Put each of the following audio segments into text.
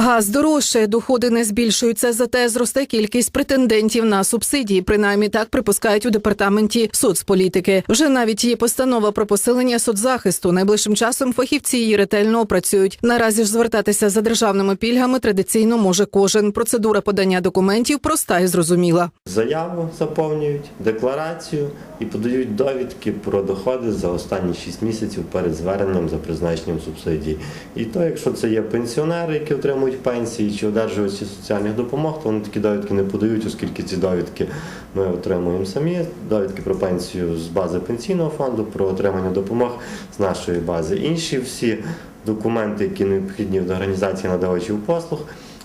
Газ дорожчає, доходи не збільшуються, зате зросте кількість претендентів на субсидії. Принаймні так припускають у департаменті соцполітики. Вже навіть є постанова про посилення соцзахисту. Найближчим часом фахівці її ретельно опрацюють. Наразі ж звертатися за державними пільгами традиційно може кожен. Процедура подання документів проста і зрозуміла. Заяву заповнюють, декларацію і подають довідки про доходи за останні 6 місяців перед зверненням за призначенням субсидій. І то, якщо це є пенсіонери, які отримують пенсії чи одержують ці соціальних допомог, то вони такі довідки не подають, оскільки ці довідки ми отримуємо самі. Довідки про пенсію з бази пенсійного фонду, про отримання допомог з нашої бази. Інші всі документи, які необхідні до організації надавачів послуг.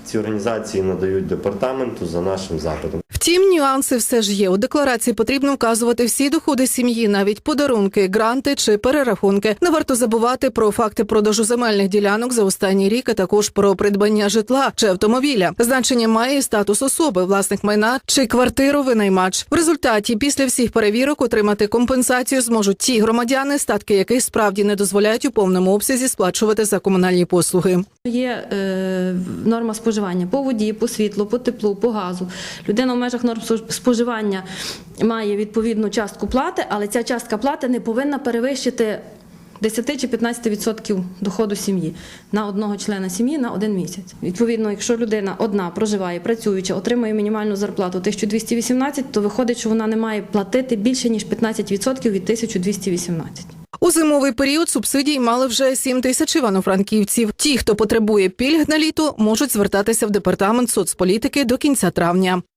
Ці організації надають департаменту за нашим запитом. Втім, нюанси все ж є. У декларації потрібно вказувати всі доходи сім'ї, навіть подарунки, гранти чи перерахунки. Не варто забувати про факти продажу земельних ділянок за останній рік, а також про придбання житла чи автомобіля. Значення має і статус особи, власник майна чи квартиру винаймач. В результаті після всіх перевірок отримати компенсацію зможуть ті громадяни, статки яких справді не дозволяють у повному обсязі сплачувати за комунальні послуги. Є е, норма споживання по воді, по світлу, по теплу, по газу. Людина в межах норм спож- споживання має відповідну частку плати, але ця частка плати не повинна перевищити 10 чи 15% доходу сім'ї на одного члена сім'ї на один місяць. Відповідно, якщо людина одна проживає, працююча, отримує мінімальну зарплату 1218, то виходить, що вона не має платити більше ніж 15% від 1218. У зимовий період субсидій мали вже 7 тисяч івано-франківців. Ті, хто потребує пільг на літо, можуть звертатися в департамент соцполітики до кінця травня.